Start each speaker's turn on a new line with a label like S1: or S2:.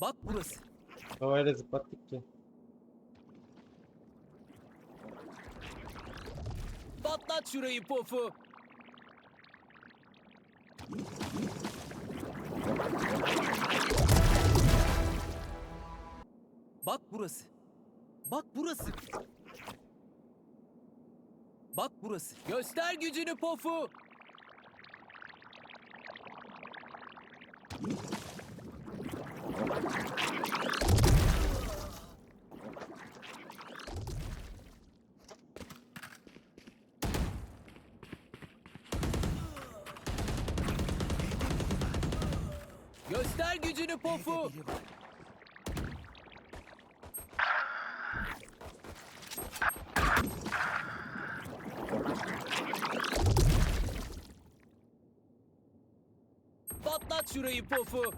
S1: Bak burası.
S2: Havayla zıplattık ki.
S1: Patlat şurayı pofu. Bak burası. Bak burası. Bak burası. Göster gücünü pofu. Göster gücünü pofu. Patlat şurayı pofu.